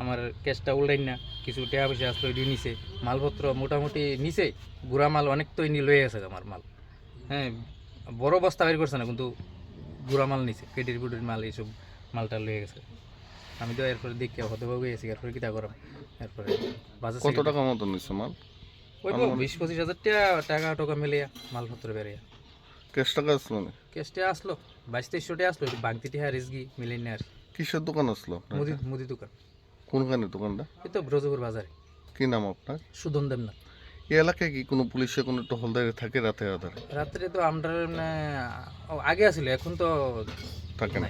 আমার ক্যাশটা উল্টাই না কিছু টাকা পয়সা আসলো দিয়ে নিছে। মালপত্র মোটামুটি নিছে গুড়া মাল অনেক তো ইনি লয়ে গেছে আমার মাল। হ্যাঁ বড় বস্তা বের করছে না কিন্তু গুড়া মাল নিছে পেটির পুটির মাল এইসব মালটা লয়ে গেছে। আমি তো এরপরে দেখে হতভাবে গেছি এরপরে কিতা করাম? এরপরে বাজার কত টাকা মতো নিচ্ছে মাল? ওই তো বিশ পঁচিশ হাজার টাকা টাকা টাকা মিলিয়া মালপত্র বেরিয়া ক্যাশ টাকা আসলো না? কেসটা আসলো বাইশ তেইশশো টাকা আসলো বাংতি টিহা রিজগি মিলেন না আর। কিসের দোকান আসলো মুদি মুদি দোকান। কোনখানে দোকানটা? এই তো ব্রজপুর বাজারে। কি নাম আপনার? সুদন দেবনাথ। এই এলাকায় কি কোনো পুলিশে কোনো টহলদারি থাকে রাতে আধারে রাত্রে তো আমরা মানে আগে আসিল এখন তো থাকে না।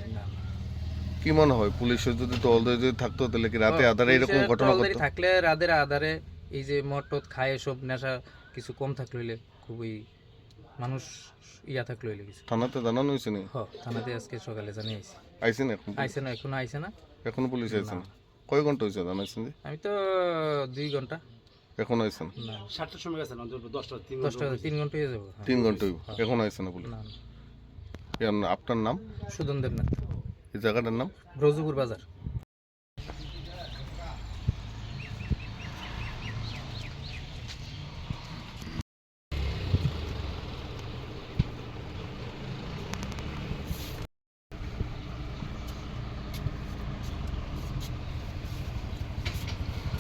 কি মনে হয় পুলিশের যদি টহলদারি যদি থাকতো তাহলে কি রাতে আধারে এরকম ঘটনা ঘটতো? থাকলে রাতের আধারে এই যে মদ টদ খায় সব নেশা কিছু কম থাকলে হইলে খুবই মানুষ ইয়া থাকলে হইলে কিছু। থানাতে জানানো হয়েছে নি হ থানাতে আজকে সকালে জানিয়ে আইছি। এখন আইসে না এখনও আইসে না? এখনও পুলিশ আইসেন না। কয় ঘণ্টা হয়েছে জানাইছেন যে আমি তো দুই ঘণ্টা। এখন আইছেন? না। সাতটার সময় গেছেন অন্তত দশটা তিন দশটা তিন ঘণ্টা হয়ে যাব। হ্যাঁ। তিন ঘণ্টা হইব। এখন আইছেন না বলে আপনার নাম? সুদন দেবনাথ। এই জায়গাটার নাম? ব্রজপুর বাজার জমিতেছে মহা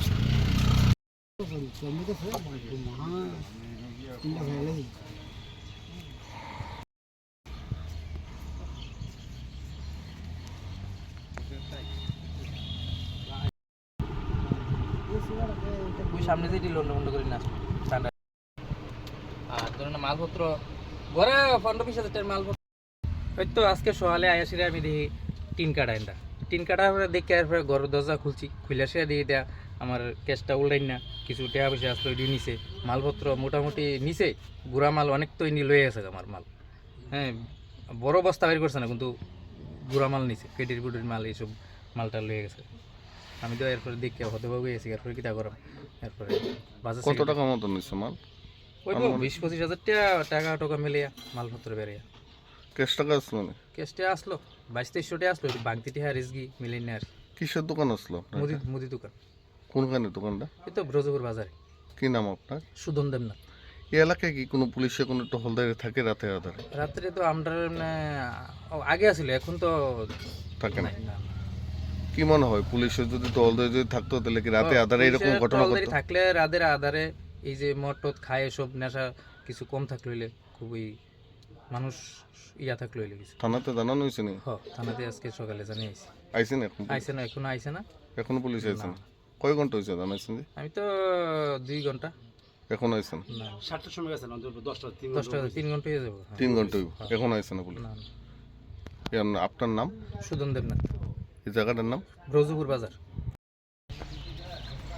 চিন্তা হয়ে গেছে ওই সামনে না আর মালপত্র। ঘরে পনেরো বিশ হাজার মালপত্র। আজকে সকালে আয়াসিরে আমি দেখি টিন কাটা টিন কাটা পরে দেখে, এরপরে দরজা খুলছি, খুলে সে দিয়ে দেয়া। আমার ক্যাশটা উল্টাই না কিছু টাকা পয়সা আসলো দিয়ে নিছে। মালপত্র মোটামুটি নিছে গুড়া মাল অনেক তো ইনি লয়ে গেছে আমার মাল। হ্যাঁ বড় বস্তা বের করছে না কিন্তু গুড়া মাল নিছে পেটির পুটির মাল এইসব মালটা লয়ে গেছে। আমি তো এরপরে দেখে হতভাবে গেছি এরপরে কিতা করাম? এরপরে কত টাকা মতো নিচ্ছে মাল? ওই তো বিশ পঁচিশ হাজার টাকা টাকা টাকা মিলিয়া মালপত্র বেরিয়া ক্যাশ টাকা আসলো না কেসটা আসলো বাইশ তেইশশো টাকা আসলো বাংতি টিহা রিজগি না আর। কিসের দোকান আসলো মুদি মুদি দোকান। কোনখানে দোকানটা? এই তো ব্রজপুর বাজারে। কি নাম আপনার? সুদন দেবনাথ। এই এলাকায় কি কোনো পুলিশে কোনো টহলদারি থাকে রাতে আধারে রাত্রে তো আমরা মানে আগে আসিল এখন তো থাকে না। না, না। কি মনে হয় পুলিশের যদি টহলদারি যদি থাকতো তাহলে কি রাতে আধারে এরকম ঘটনা ঘটতো? থাকলে রাতের আধারে এই যে মদ টদ খায় এসব নেশা কিছু কম থাকলে খুবই মানুষ ইয়া থাকলে হইলে কিছু। থানাতে জানানো হয়েছে নি হ থানাতে আজকে সকালে জানিয়ে আইছি এখন আইসে না এখনও আইসে না। এখনও পুলিশ আইসেন কয় ঘণ্টা হয়েছে জানাইছেন যে আমি তো দুই ঘণ্টা। এখন আইসেন সাতটার সময় গেছেন দশটা তিন দশটা তিন ঘণ্টা হয়ে যাব। হ্যাঁ। তিন ঘণ্টা হইব। এখন আইসেন বলে আপনার নাম? সুদন দেবনাথ। এই জায়গাটার নাম? রজুপুর বাজার।